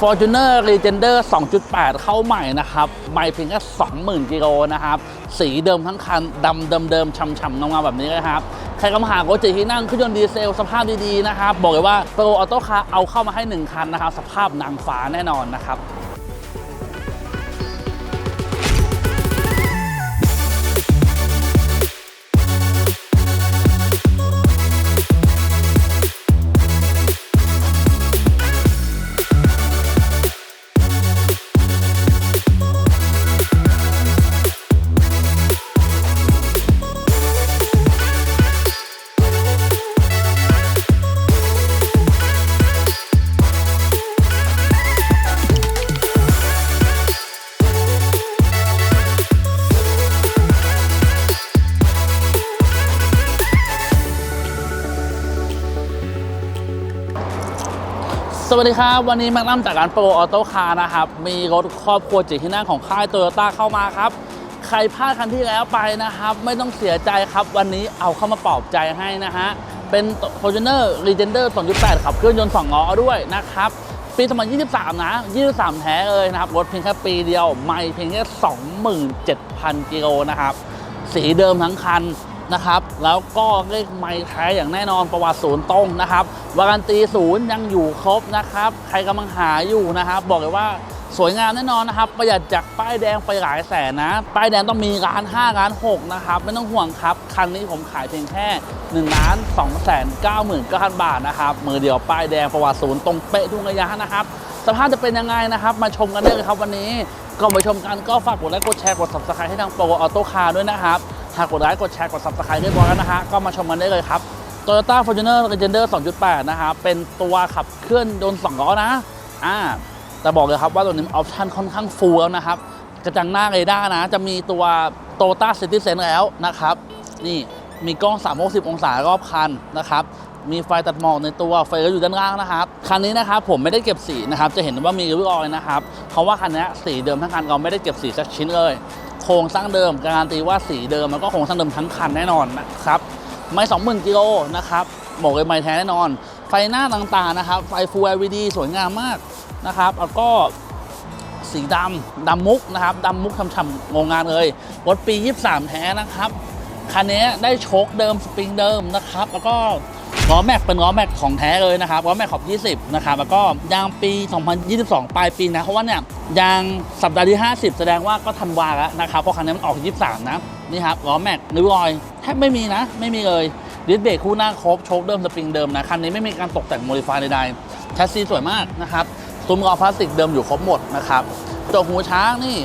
Fortuner Legender 2.8 เข้าใหม่นะครับ ไม่เพียงแค่20,000 กิโลนะครับ สีเดิมทั้งคันดำเดิมๆช่ำๆงามๆแบบนี้นะครับ ใครกำลังหารถเจ็ดที่นั่งเครื่องยนต์ดีเซล สภาพดี ๆ นะครับ บอกเลยว่าโปรออโต้คาร์เอาเข้ามาให้ 1 คันนะครับ สภาพนางฟ้าแน่นอนนะครับ วัสดีครับ วันนี้แม็กนัมจากร้านโปรออโต้คาร์นะครับ มีรถครอบครัวจิตที่นั่งของค่ายโตโยต้าเข้ามาครับ ใครพลาดคันที่แล้วไปนะครับ ไม่ต้องเสียใจครับ วันนี้เอาเข้ามาปลอบใจให้นะฮะ เป็น Fortuner Legender 2.8ขับเครื่องยนต์2ล้อด้วยนะครับ ปี 2023 นะ 23 แท้เลยนะครับ รถเพียงแค่ปีเดียว ไม่เพียงแค่ 27,000 กิโลนะครับ สีเดิมทั้งคัน นะครับ แล้วก็เลขไม้แท้อย่างแน่นอนประวัติศูนย์ตรงนะครับวารันตีศูนย์ยังอยู่ครบนะครับ ใครกำลังหาอยู่นะครับ บอกเลยว่าสวยงามแน่นอนนะครับ ประหยัดจากป้ายแดงไปหลายแสนนะ ป้ายแดงต้องมีร้าน5ร้าน6นะครับ ไม่ต้องห่วงครับ คันนี้ผมขายเพียงแค่1ล้าน2แสน9หมื่นบาทนะครับ มือเดียวป้ายแดงประวัติศูนย์ตรงเป๊ะทุกระยะนะครับ สภาพจะเป็นยังไงนะครับ มาชมกันได้เลยครับวันนี้ก่อนไปชมกันก็ฝากกดไลค์กดแชร์กด subscribe ให้ทางโปรออโต้คาร์ด้วยนะครับ หากกดไลค์กดแชร์กด subscribe เรียบร้อยแล้วนะฮะ ก็มาชมกันได้เลยครับ Toyota Fortuner Legender 2.8 นะครับเป็นตัวขับเคลื่อนยนต์2ล้อนะ อ่า แต่บอกเลยครับว่าตัวนี้ออปชั่นค่อนข้างฟูลแล้วนะครับ กระจังหน้าเรดาร์นะ จะมีตัว Toyota Citizen แล้วนะครับ นี่มีกล้อง 360 องศารอบคันนะครับ มีไฟตัดหมอกในตัว ไฟก็อยู่ด้านล่างนะครับ คันนี้นะครับผมไม่ได้เก็บสีนะครับ จะเห็นว่ามีริ้วรอยนะครับ เพราะว่าคันนี้สีเดิมทั้งคันเราไม่ได้เก็บสีสักชิ้นเลย โครงสร้างเดิม การันตีว่าสีเดิมแล้วก็โครงสร้างเดิมทั้งคันแน่นอนนะครับไม่ 20,000กิโลนะครับบอกเลยไม่แท้แน่นอน ไฟหน้าต่างๆนะครับ ไฟ Full LED สวยงามมากนะครับ แล้วก็สีดำดำมุกนะครับดำมุกฉ่ำๆงงงานเลยรถปี 23 แท้นะครับ คันนี้ได้โชคเดิมสปริงเดิมนะครับ แล้วก็ ล้อแม็กเป็นล้อแม็กของแท้เลยนะครับล้อแม็กขอบ 20 นะครับ แล้วก็ยางปี 2022 ปลายปีนะเพราะว่าเนี่ยยางสัปดาห์ที่ 50 แสดงว่าก็ทันวาแล้วนะครับเพราะคันนี้มันออก 23 นะนี่ครับล้อแม็กนิวรอยแทบไม่มีนะ ไม่มีเลยดิสเบรกคู่หน้าครบโชคเดิมสปริงเดิมนะคันนี้ไม่มีการตกแต่งโมดิฟายใดๆแชสซีสวยมากนะครับซุ้มล้อพลาสติกเดิมอยู่ครบหมดนะครับจกหูช้างนี่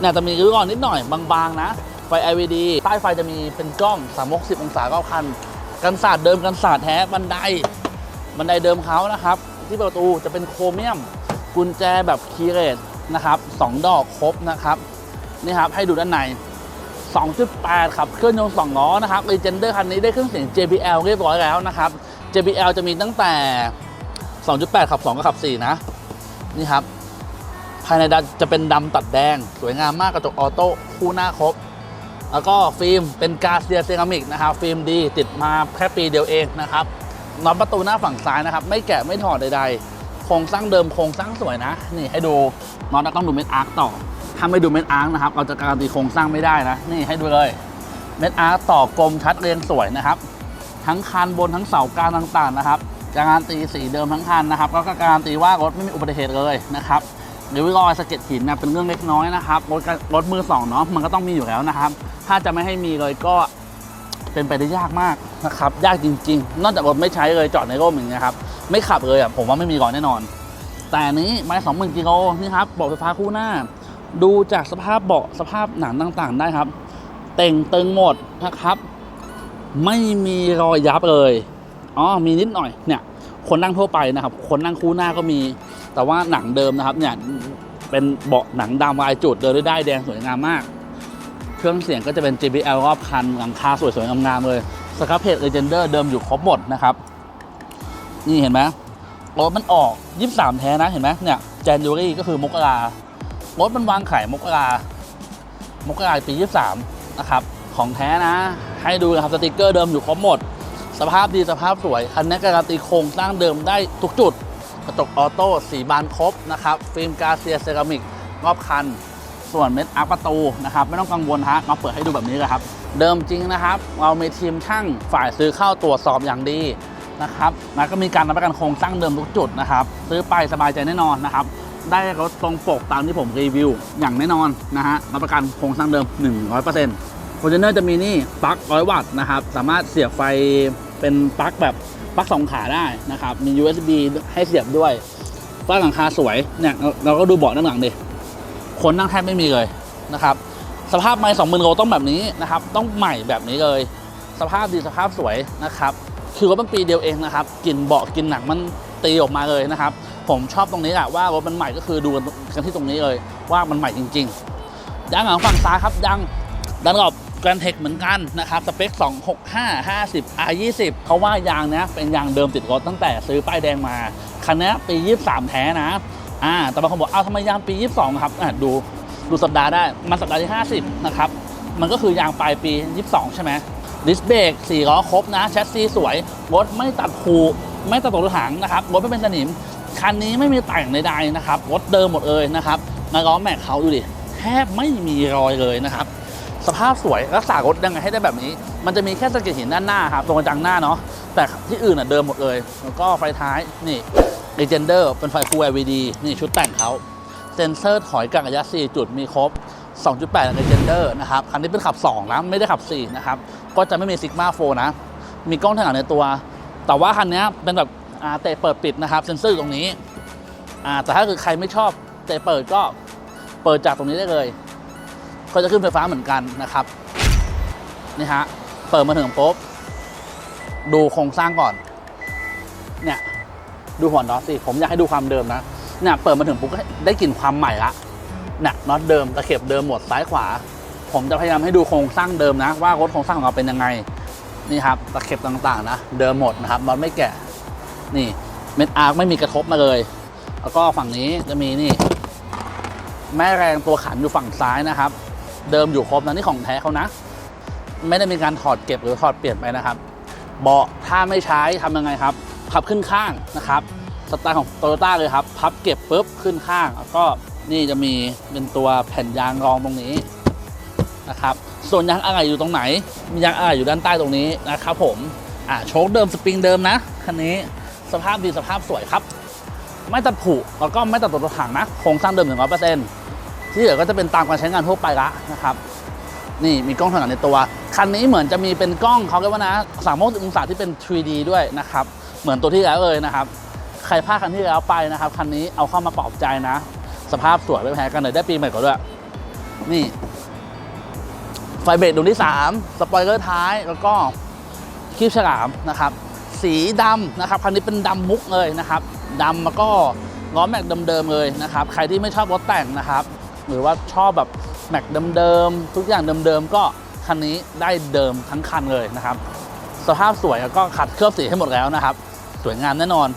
เนี่ยจะมีริ้วรอยนิดหน่อยบางๆนะไฟ LED ใต้ไฟจะมีเป็นกล้อง 360 องศาก็คัน กันศาสตร์เดิมกันศาสตร์แท้บันไดบันไดเดิมเขานะครับ ที่ประตูจะเป็นโครเมียม กุญแจแบบคีย์เรสนะครับสองดอกครบนะครับนี่ครับให้ดูด้านใน 2.8ครับเครื่องยนต์2ล้อนะครับ Legender คันนี้ได้เครื่องเสียง JBL เรียบร้อยแล้วนะครับ JBL จะมีตั้งแต่ 2.8 ขับ 2 กับขับ 4 นะ นี่ครับ ภายในจะเป็นดำตัดแดง สวยงามมากกระจกออโต้คู่หน้าครบ แล้วก็ฟิล์มเป็นกาเซียเซรามิกนะครับฟิล์มดีติดมาแค่ปีเดียวเองนะครับน็อตประตูหน้าฝั่งซ้ายนะครับ ไม่แกะไม่ถอดใดๆ โครงสร้างเดิมโครงสร้างสวยนะ นี่ให้ดูน็อตต้องดูเม็ดอาร์คต่อ ถ้าไม่ดูเม็ดอาร์คนะครับ เราจะการันตีโครงสร้างไม่ได้นะ นี่ให้ดูเลยเม็ดอาร์คต่อกลมชัดเรียงสวยนะครับ ทั้งคันบนทั้งเสากลางต่างๆนะครับการันตีสีเดิมทั้งคันนะครับ ก็การันตีว่ารถไม่มีอุบัติเหตุเลยนะครับ รือรอยสะเก็ดหินนะเป็นเรื่องเล็กน้อยนะครับรถรถมือสองเนาะมันก็ต้องมีอยู่แล้วนะครับ ถ้าจะไม่ให้มีเลยก็เป็นไปได้ยากมากนะครับ ยากจริง ๆ นอกจากรถไม่ใช้เลยจอดในร่มอย่างเงี้ยครับไม่ขับเลยอะผมว่าไม่มีก่อนแน่นอน แต่นี้ไม่สองหมื่นกิโลนี่ครับเบาะไฟฟ้าคู่หน้า ดูจากสภาพเบาะสภาพหนังต่างๆ ได้ครับ เต่งตึงหมดนะครับ ไม่มีรอยยับเลยอ๋อมีนิดหน่อยเนี่ย คนนั่งทั่วไปนะครับ คนนั่งคู่หน้าก็มี แต่ว่าหนังเดิมนะครับเนี่ยเป็นเบาะหนังดำลายจุดเดินด้ได้แดงสวยงามมาก เครื่องเสียงก็จะเป็น JBL รอบคันหลังคาสวยๆงามๆเลยสครับเพจเลเจนเดอร์เดิมอยู่ครบหมดนะครับ นี่เห็นไหมรถมันออก 23 แท้นะเห็นไหมเนี่ย j a n u a r y ก็คือมกรารถมันวางไข่มกรามกราปี 23 นะครับ ของแท้นะ ให้ดูนะครับสติกเกอร์เดิมอยู่ครบหมด สภาพดีสภาพสวย คันนี้การันตีโครงสร้างเดิมได้ทุกจุด กระจกออโต้สีบานครบนะครับ ฟิล์มกาเซียเซรามิกรอบคัน ส่วนเม็ดอาร์ประตูนะครับ ไม่ต้องกังวลฮะมาเปิดให้ดูแบบนี้เลยครับ เดิมจริงนะครับ เรามีทีมช่างฝ่ายซื้อเข้าตรวจสอบอย่างดีนะครับแล้วก็มีการรับประกันโครงสร้างเดิมทุกจุดนะครับ ซื้อไปสบายใจแน่นอนนะครับ ได้รถตรงปกตามที่ผมรีวิว อย่างแน่นอนนะฮะรับประกันโครงสร้างเดิม 100%ฟอร์จูเนอร์จะมีนี่ปลั๊ก100วัตต์นะครับ สามารถเสียบไฟเป็นปลั๊กแบบ ปลั๊กสองขาได้นะครับ มี USB ให้เสียบด้วยฝ้าหลังคาสวยเนี่ยเราก็ดูเบาะด้านหลังดิคนนั่งแทบไม่มีเลยนะครับ สภาพไม้สองหมื่นโลต้องแบบนี้นะครับ ต้องใหม่แบบนี้เลย สภาพดีสภาพสวยนะครับ คือรถมันปีเดียวเองนะครับกลิ่นเบาะกลิ่นหนังมันตีออกมาเลยนะครับ ผมชอบตรงนี้แหละว่ารถมันใหม่ก็คือดูกันที่ตรงนี้เลย ว่ามันใหม่จริงๆยางหลังฝั่งซ้ายครับยางดันกอบ แกรนเทคเหมือนกันนะครับ สเปค 265 50 R20 เขาว่ายางเนี้ยเป็นยางเดิมติดรถตั้งแต่ซื้อป้ายแดงมา คันนี้ปี 23 แท้นะอ่าแต่บางคนบอกเอ้าทำไมยางปี 22 ครับอ่าดูดูสัปดาห์ได้ มันสัปดาห์ที่ 50 นะครับ มันก็คือยางปลายปี 22 ใช่ไหมดิสเบรก4ล้อครบนะ แชสซีสวย รถไม่ตัดผูไม่ตัดตกรถถังนะครับ รถไม่เป็นสนิม คันนี้ไม่มีแต่งใดๆนะครับ รถเดิมหมดเลยนะครับในล้อแม็กเขาดูดิ แทบไม่มีรอยเลยนะครับ สภาพสวยรักษารถยังไงให้ได้แบบนี้ มันจะมีแค่สะเก็ดหินด้านหน้าครับตรงกระจังหน้าเนาะแต่ที่อื่นอะเดิมหมดเลย แล้วก็ไฟท้ายนี่ Legender เป็นไฟ Full LED นี่ชุดแต่งเขาเซนเซอร์ถอยกลางระยะ 4 จุดมีครบ 2.8 Legender นะครับ คันนี้เป็นขับ 2 นะ ไม่ได้ขับ 4 นะครับ ก็จะไม่มี Sigma 4นะ มีกล้องถ่ายหลังในตัว แต่ว่าคันนี้เป็นแบบเตะเปิดปิดนะครับ เซนเซอร์ตรงนี้ แต่ถ้าคือใครไม่ชอบเตะเปิดก็เปิดจากตรงนี้ได้เลย ก็จะขึ้นไฟฟ้าเหมือนกันนะครับนี่ฮะเปิดมาถึงปุ๊บดูโครงสร้างก่อน เนี่ยดูหัวน็อตสิผมอยากให้ดูความเดิมนะเนี่ยเปิดมาถึงปุ๊บก็ได้กลิ่นความใหม่ละเนี่ยน็อตเดิมตะเข็บเดิมหมดซ้ายขวา ผมจะพยายามให้ดูโครงสร้างเดิมนะ ว่ารถโครงสร้างของเราเป็นยังไงนี่ครับตะเข็บต่างๆ นะ เดิมหมดนะครับน็อตไม่แกะนี่เม็ดอาร์คไม่มีกระทบมาเลย แล้วก็ฝั่งนี้จะมีนี่ แม่แรงตัวขันอยู่ฝั่งซ้ายนะครับ เดิมอยู่ครบนะนี่ของแท้เขานะ ไม่ได้มีการถอดเก็บหรือถอดเปลี่ยนไปนะครับ เบาะถ้าไม่ใช้ทำยังไงครับ พับขึ้นข้างนะครับสไตล์ของโตโยต้าเลยครับ พับเก็บปุ๊บขึ้นข้างแล้วก็นี่จะมีเป็นตัวแผ่นยางรองตรงนี้นะครับ ส่วนยางอะไหล่อยู่ตรงไหน มียางอะไหล่อยู่ด้านใต้ตรงนี้นะครับผม อ่าโชคเดิมสปริงเดิมนะคันนี้สภาพดีสภาพสวยครับ ไม่ตัดผุแล้วก็ไม่ตัดตัวถังนะโครงสร้างเดิมหนึ่งร้อยเปอร์เซ็นต์ ที่เหลือก็จะเป็นตามการใช้งานทั่วไปละนะครับนี่มีกล้องถนัดในตัว คันนี้เหมือนจะมีเป็นกล้องเขาเรียกว่านะสามโมองศาที่เป็น 3D ด้วยนะครับ เหมือนตัวที่แล้วเลยนะครับ ใครพลาดคันที่แล้วไปนะครับ คันนี้เอาเข้ามาปลอบใจนะ สภาพสวยไม่แพ้กันเลยได้ปีใหม่กว่าด้วย นี่ ไฟเบรกดวงที่ 3 สปอยเลอร์ท้ายแล้วก็คีบฉลามนะครับ สีดำนะครับ คันนี้เป็นดำมุกเลยนะครับดำแล้วก็ล้อแม็กเดิมๆเลยนะครับ ใครที่ไม่ชอบรถแต่งนะครับ หรือว่าชอบแบบแม็กเดิมๆทุกอย่างเดิมๆก็คันนี้ได้เดิมทั้งคันเลยนะครับ สภาพสวยแล้วก็ขัดเคลือบสีให้หมดแล้วนะครับ สวยงามแน่นอน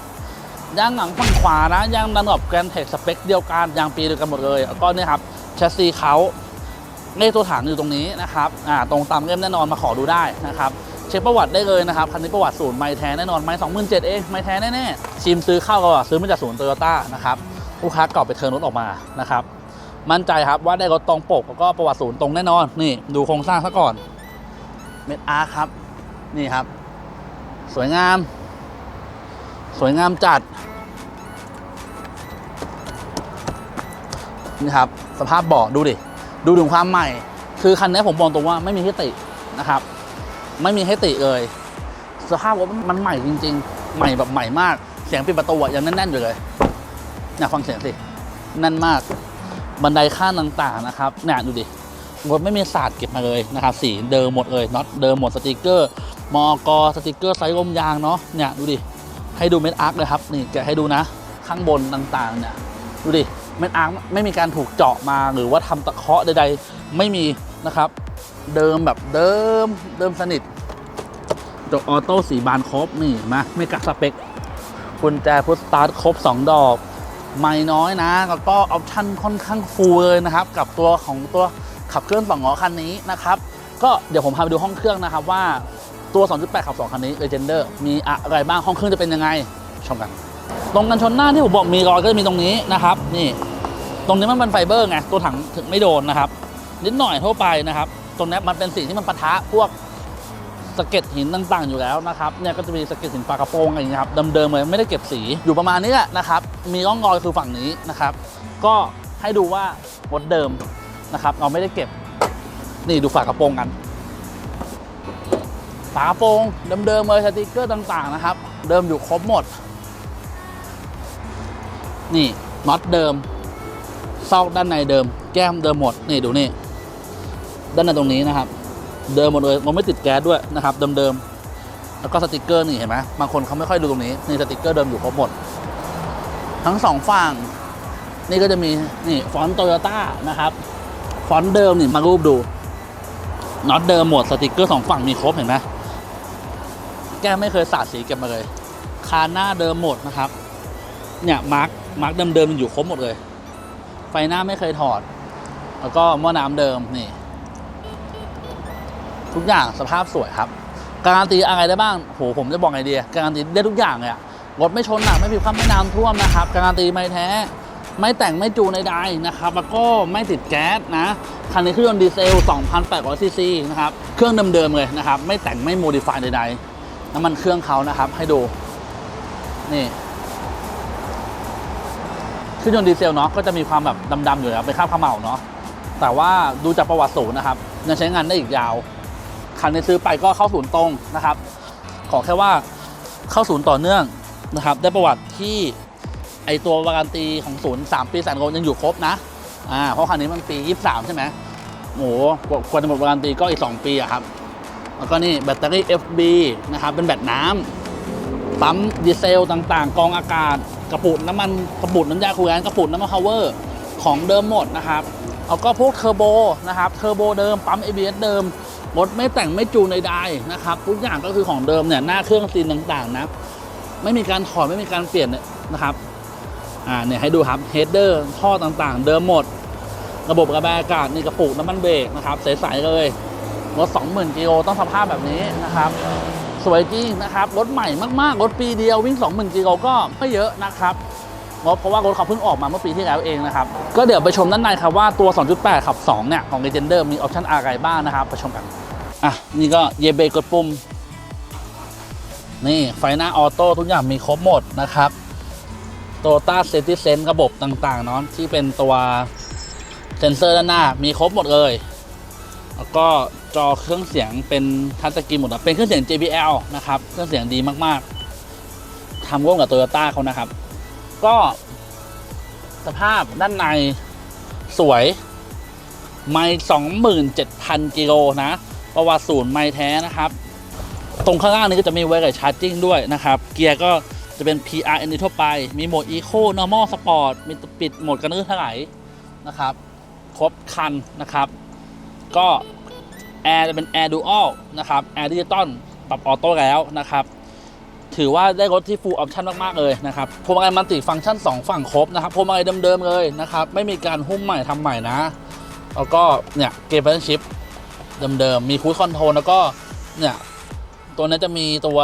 ยางหลังฝั่งขวานะยางดันกับแกรนเทคสเปคเดียวกันยางปีเดียวกันหมดเลยแล้วก็เนี่ยครับแชสซีเขาเลขตัวถังอยู่ตรงนี้นะครับอ่าตรงตามเล่มแน่นอนมาขอดูได้นะครับเช็คประวัติได้เลยนะครับคันนี้ประวัติศูนย์ไม่แท้แน่นอนไม่สองหมื่นเจ็ดเองไม่แท้แน่ๆชิมซื้อเข้าก็ซื้อมาจากศูนย์โตโยต้านะครับลูกค้าเก่าไปเทิร์นรถออกมานะครับ มั่นใจครับว่าได้รถตรงปกแล้วก็ประวัติศูนย์ตรงแน่นอน นี่ดูโครงสร้างซะก่อน เม็ดอาร์ครับ นี่ครับ สวยงาม สวยงามจัด นี่ครับ สภาพเบาะดูดิ ดูถึงความใหม่ คือคันนี้ผมบอกตรงว่าไม่มีให้ตินะครับ ไม่มีให้ติเลย สภาพรถมันใหม่จริง ๆ ใหม่แบบใหม่มาก เสียงปิดประตูอะยังแน่นๆอยู่เลยเนี่ยฟังเสียงสิ แน่นมาก บันไดข้างต่างๆนะครับเนี่ยดูดิรถไม่มีศาสตร์เก็บมาเลยนะครับสีเดิมหมดเลยน็อตเดิมหมดสติกเกอร์มอกสติกเกอร์ไซส์ลมยางเนาะเนี่ยดูดิให้ดูเม็ดอาร์คเลยครับนี่แกะให้ดูนะ ข้างบนต่างๆเนี่ยดูดิเม็ดอาร์คไม่มีการถูกเจาะมาหรือว่าทำตะเคาะใด ๆ ไม่มีนะครับ เดิมแบบเดิมเดิมสนิทจกออโต้สีบานครบนี่มาไม่กักสเปคกุญแจพุทสตาร์ทครบ 2 ดอก ไม่น้อยนะแล้วก็ออปชั่นค่อนข้างฟูลเลยนะครับ กับตัวของตัวขับเคลื่อนสองล้อคันนี้นะครับ ก็เดี๋ยวผมพาไปดูห้องเครื่องนะครับว่าตัว 2.8 ขับ 2 คันนี้ Legender มีอะไรบ้าง ห้องเครื่องจะเป็นยังไง ชมกัน ตรงกันชนหน้าที่ผมบอกมีรอยก็จะมีตรงนี้นะครับ นี่ ตรงนี้มันเป็นไฟเบอร์ไง ตัวถังถึงไม่โดนนะครับ นิดหน่อยทั่วไปนะครับ ตรงนี้มันเป็นสิ่งที่มันปะทะพวก สะเก็ดหินต่างๆ อยู่แล้วนะครับเนี่ยก็จะมีสะเก็ดหินปากระโปรงอะไรอย่างเงี้ยครับเดิมๆเลยไม่ได้เก็บสีอยู่ประมาณนี้แหละนะครับมีร่องรอยคือฝั่งนี้นะครับ ก็ให้ดูว่ารถเดิมนะครับเราไม่ได้เก็บนี่ดูฝากระโปรงกัน ฝากระโปรงเดิมๆเลยสติกเกอร์ต่างๆนะครับ เดิมอยู่ครบหมด นี่น็อตเดิมซอกด้านในเดิม แก้มเดิมหมดนี่ดูนี่ด้านในตรงนี้นะครับ เดิมหมดเลยมันไม่ติดแก๊สด้วยนะครับเดิมๆแล้วก็สติกเกอร์นี่เห็นไหมบางคนเขาไม่ค่อยดูตรงนี้นี่สติกเกอร์เดิมอยู่ครบหมด ทั้งสองฝั่งนี่ก็จะมีนี่ฟอนต์โตโยต้านะครับฟอนต์เดิมนี่มารูปดูน็อตเดิมหมดสติกเกอร์สองฝั่งมีครบเห็นไหมแก้ไม่เคยสาดสีเก็บมาเลย คานหน้าเดิมหมดนะครับ เนี่ยมาร์กมาร์กเดิมๆยังอยู่ครบหมดเลย ไฟหน้าไม่เคยถอด แล้วก็หม้อน้ำเดิมนี่ ทุกอย่างสภาพสวยครับ การันตีอะไรได้บ้างโหผมจะบอกไงดีย การันตีได้ทุกอย่างเลยอะรถไม่ชนหนักไม่ผิวข้ามไม่น้ำท่วมนะครับ การันตีไม่แท้ ไม่แต่งไม่จูในใดนะครับ แล้วก็ไม่ติดแก๊สนะ คันนี้เครื่องยนต์ดีเซล 2,800ซีซีนะครับ เครื่องเดิมๆเลยนะครับ ไม่แต่งไม่โมดิฟายใดๆน้ำมันเครื่องเขานะครับ ให้ดู นี่เครื่องยนต์ดีเซลเนาะก็จะมีความแบบดำๆอยู่แล้วเป็นคราบขม่าเนาะแต่ว่าดูจากประวัติศูนย์นะครับยังใช้งานได้อีกยาว คันนี้ซื้อไปก็เข้าศูนย์ตรงนะครับ ขอแค่ว่าเข้าศูนย์ต่อเนื่องนะครับ ได้ประวัติที่ไอตัววารันตีของศูนย์สามปีแสนโลยังอยู่ครบนะอ่าเพราะคันนี้มันปี23ใช่ไหมโหกว่ากว่าจะหมดวารันตีก็อีก2ปีอะครับแล้วก็นี่แบตเตอรี่ FB นะครับเป็นแบตน้ำปั๊มดีเซลต่างๆ กองอากาศกระปุกน้ำมันกระปุกน้ำยาคูลแลนกระปุกน้ำมันพาวเวอร์ของเดิมหมดนะครับแล้วก็พวกเทอร์โบนะครับเทอร์โบเดิมปั๊ม ABS เดิม รถไม่แต่งไม่จูนใดๆนะครับ ทุกอย่างก็คือของเดิมเนี่ยหน้าเครื่องซีนต่างๆนะไม่มีการถอดไม่มีการเปลี่ยนนะครับอ่าเนี่ยให้ดูครับเฮดเดอร์ท่อต่างๆ เดิมหมด ระบบกระบายอากาศนี่กระปุกน้ำมันเบรกนะครับใสๆเลยรถ20,000กิโลต้องสภาพแบบนี้นะครับ สวยจริงนะครับรถใหม่มากๆรถปีเดียววิ่ง 20,000กิโลก็ไม่เยอะนะครับเพราะเพราะว่ารถเขาเพิ่งออกมาเมื่อปีที่แล้วเองนะครับ ก็เดี๋ยวไปชมด้านในครับว่าตัว 2.8ขับ 2 เนี่ย ของ Legender มีออปชั่นอะไรบ้างนะครับ ไปชมกัน อะ นี่ก็เยเบกดปุ่ม นี่ ไฟหน้าออโต้ทุกอย่างมีครบหมดนะครับโตต้าเซติเซนระบบต่างๆเนาะที่เป็นตัวเซนเซอร์ด้านหน้ามีครบหมดเลย แล้วก็จอเครื่องเสียงเป็นทัชสกรีนหมดนะเป็นเครื่องเสียง JBL นะครับ เครื่องเสียงดีมากๆทำร่วมกับโตโยต้าเขานะครับ ก็สภาพด้านในสวย ไม่สองหมื่นเจ็ดพันกิโลนะ ประวัติศูนย์ไม่แท้นะครับ ตรงข้างล่างนี้ก็จะมีไว้กับชาร์จิ่งด้วยนะครับ เกียร์ก็จะเป็น PRN ทั่วไป มีโหมด Eco Normal Sport มีปิดโหมดกันลื่นถลายนะครับ ครบคันนะครับ ก็แอร์จะเป็นแอร์ดูอัลนะครับแอร์ดิจิตอลปรับออโต้แล้วนะครับ ถือว่าได้รถที่ full option มาก ๆ เลยนะครับพวงมาลัยมัลติฟังก์ชัน 2 ฝั่งครบนะครับพวงมาลัยเดิม ๆ เลยนะครับ ไม่มีการหุ้มใหม่ทำใหม่นะ แล้วก็เนี่ยเกม p พ n ชิ p เดิมๆ มีคู i คอนโทรลแล้วก็เนี่ยตัวนี้จะมีตัว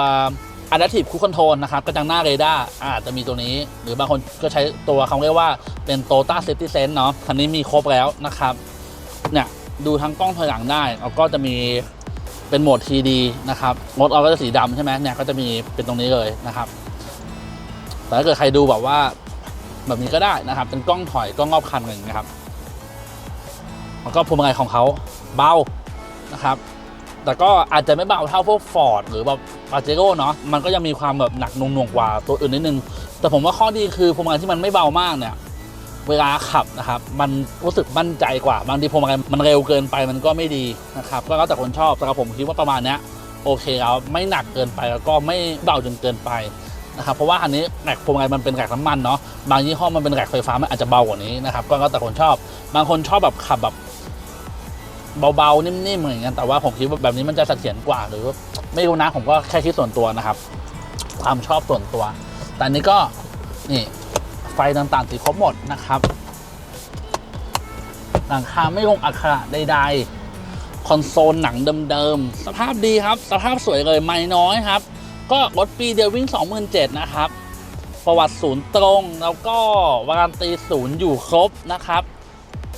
Adaptive Cruise Control นะครับกระจังหน้าเรดาร์อาจจะมีตัวนี้ หรือบางคนก็ใช้ตัวเขาเรียกว่าเป็น Tota Safety Sense เนาะคันนี้มีครบแล้วนะครับเนี่ยดูทั้งกล้องถอยหลังได้แล้วก็จะมีเป็นโหมด TD นะครับรถเราก็จะสีดำใช่ไหมเนี่ยก็จะมีเป็นตรงนี้เลยนะครับแต่ถ้าเกิดใครดูแบบว่าแบบนี้ก็ได้นะครับ เป็นกล้องถอยกล้องรอบคันหนึ่งนะครับแล้วก็พวงมาลัยของเขาเบา นะครับ แต่ก็อาจจะไม่เบาเท่าพวก Ford หรือแบบปาเจโร่เนาะมันก็ยังมีความแบบหนักหน่วงกว่าตัวอื่นนิดนึง แต่ผมว่าข้อดีคือพวงมาลัยที่มันไม่เบามากเนี่ยเวลาขับนะครับ มันรู้สึกมั่นใจกว่าบางทีพวงมาลัยมันเร็วเกินไปมันก็ไม่ดีนะครับ ก็แล้วแต่คนชอบสำหรับผมคิดว่าประมาณนี้โอเคแล้วไม่หนักเกินไปแล้วก็ไม่เบาจนเกินไปนะครับเพราะว่าอันนี้แหลกพวงมาลัยมันเป็นแหลกน้ำมันเนาะบางยี่ห้อมันเป็นแหลกไฟฟ้ามันอาจจะเบากว่านี้นะครับก็แล้วแต่คนชอบ บางคนชอบแบบขับแบบ เบาๆ นิ่มๆอย่างเงี้ยแต่ว่าผมคิดว่าแบบนี้มันจะเสถียรกว่า หรือไม่รู้นะผมก็แค่คิดส่วนตัวนะครับ ความชอบส่วนตัว แต่นนี้ก็นี่ไฟต่างๆติดครบหมดนะครับหลังคาไม่ลงอักขระใดๆคอนโซลหนังเดิมๆ สภาพดีครับ สภาพสวยเลยไม่น้อยครับ ก็รถปีเดียววิ่ง 27,000นะครับ ประวัติศูนย์ตรงแล้วก็วารันตีศูนย์อยู่ครบนะครับ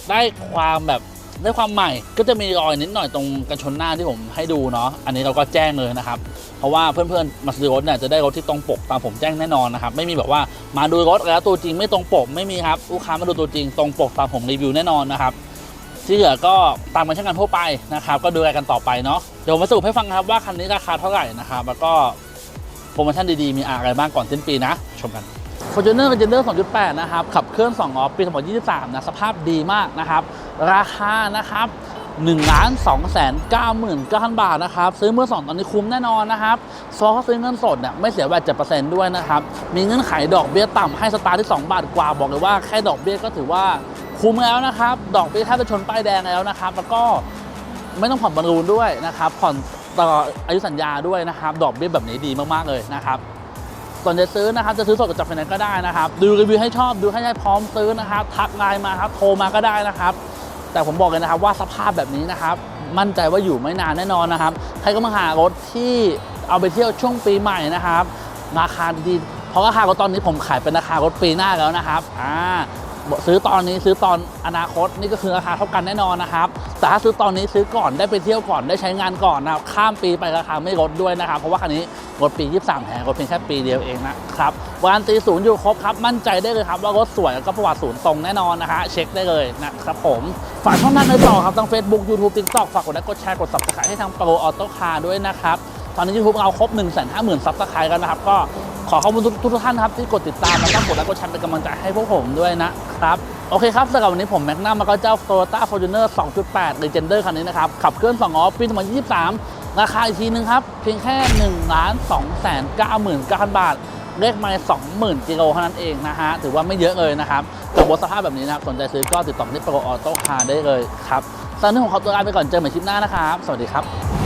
ได้ความแบบ ได้ความใหม่ก็จะมีรอยนิดหน่อยตรงกันชนหน้าที่ผมให้ดูเนาะอันนี้เราก็แจ้งเลยนะครับ เพราะว่าเพื่อนๆมาซื้อรถเนี่ยจะได้รถที่ตรงปกตามผมแจ้งแน่นอนนะครับไม่มีแบบว่ามาดูรถแล้วตัวจริงไม่ตรงปกไม่มีครับลูกค้ามาดูตัวจริงตรงปกตามผมรีวิวแน่นอนนะครับที่เหลือก็ตามกันช่างกันทั่วไปนะครับก็ดูแลกันต่อไปเนาะเดี๋ยวผมมาสรุปให้ฟังครับว่าคันนี้ราคาเท่าไหร่นะครับแล้วก็โปรโมชั่นดีๆมีอะไรบ้างก่อนสิ้นปีนะ ชมกัน Fortuner r e g e n e r 2.8 นะครับ ขับเคลื่อน2ล้อปี 2023 นะ สภาพดีมากนะครับ ราคานะครับ1ล้าน2แสน9หมื่น9,000บาทนะครับ ซื้อมือสองตอนนี้คุ้มแน่นอนนะครับฟอร์เขาซื้อเงินสดเนี่ยไม่เสียแวด7%ด้วยนะครับ มีเงื่อนไขดอกเบี้ยต่ำให้สตาร์ทที่ 2 บาทกว่าบอกเลยว่าแค่ดอกเบี้ยก็ถือว่าคุ้มแล้วนะครับ ดอกเบี้ยแทบจะชนป้ายแดงแล้วนะครับ แล้วก็ไม่ต้องผ่อนบรรลูนด้วยนะครับผ่อนต่ออายุสัญญาด้วยนะครับ ดอกเบี้ยแบบนี้ดีมากๆเลยนะครับส่วนจะซื้อนะครับจะซื้อสดกับจับไฟแนนซ์ก็ได้นะครับ ดูรีวิวให้ชอบดูให้ได้พร้อมซื้อนะครับ ทักไลน์มาครับโทรมาก็ได้นะครับ แต่ผมบอกเลยนะครับว่าสภาพแบบนี้นะครับ มั่นใจว่าอยู่ไม่นานแน่นอนนะครับ ใครก็มาหารถที่เอาไปเที่ยวช่วงปีใหม่นะครับ ราคาดีเพราะราคารถตอนนี้ผมขายเป็นราคารถปีหน้าแล้วนะครับอ่า ซื้อตอนนี้ซื้อตอนอนาคตนี่ก็คือราคาเท่ากันแน่นอนนะครับแต่ถ้าซื้อตอนนี้ซื้อก่อนได้ไปเที่ยวก่อนได้ใช้งานก่อนนะครับข้ามปีไปราคาไม่ลดด้วยนะครับเพราะว่าคันนี้รถปี 23แพงรถเพียงแค่ปีเดียวเองนะครับวารันตีศูนย์อยู่ครบครับมั่นใจได้เลยครับว่ารถสวยแล้วก็ประวัติศูนย์ตรงแน่นอนนะฮะเช็คได้เลยนะครับผมฝากช่องทางในต่อครับทั้ง Facebook YouTube TikTok ฝากกดไลค์กดแชร์กด Subscribe ให้ทางโปรออโต้คาร์ด้วยนะครับตอนนี้ YouTube เราครบ 1 5 0 0 0 0ซับสไครต์กันนะครับก็ ขอขอบคุณทุกทุกท่านนะครับที่กดติดตามแล้วก็กดไลค์กดแชร์เป็นกำลังใจให้พวกผมด้วยนะครับ โอเคครับสำหรับวันนี้ผมแม็กนัมแล้วก็เจ้า Toyota Fortuner 2.8 Legender คันนี้นะครับ ขับเคลื่อน2ล้อปี2023 ราคาอีกทีนึงครับ เพียงแค่1ล้าน2แสน99,000 บาท เลขไม่20,000กิโลเท่านั้นเองนะฮะ ถือว่าไม่เยอะเลยนะครับกับบสภาพแบบนี้นะครับสนใจซื้อก็ติดต่อที่โปรออโต้คาร์ได้เลยครับตอนนี้ผมขอตัวลาไปก่อนเจอกันใหม่คลิปหน้านะครับ สวัสดีครับ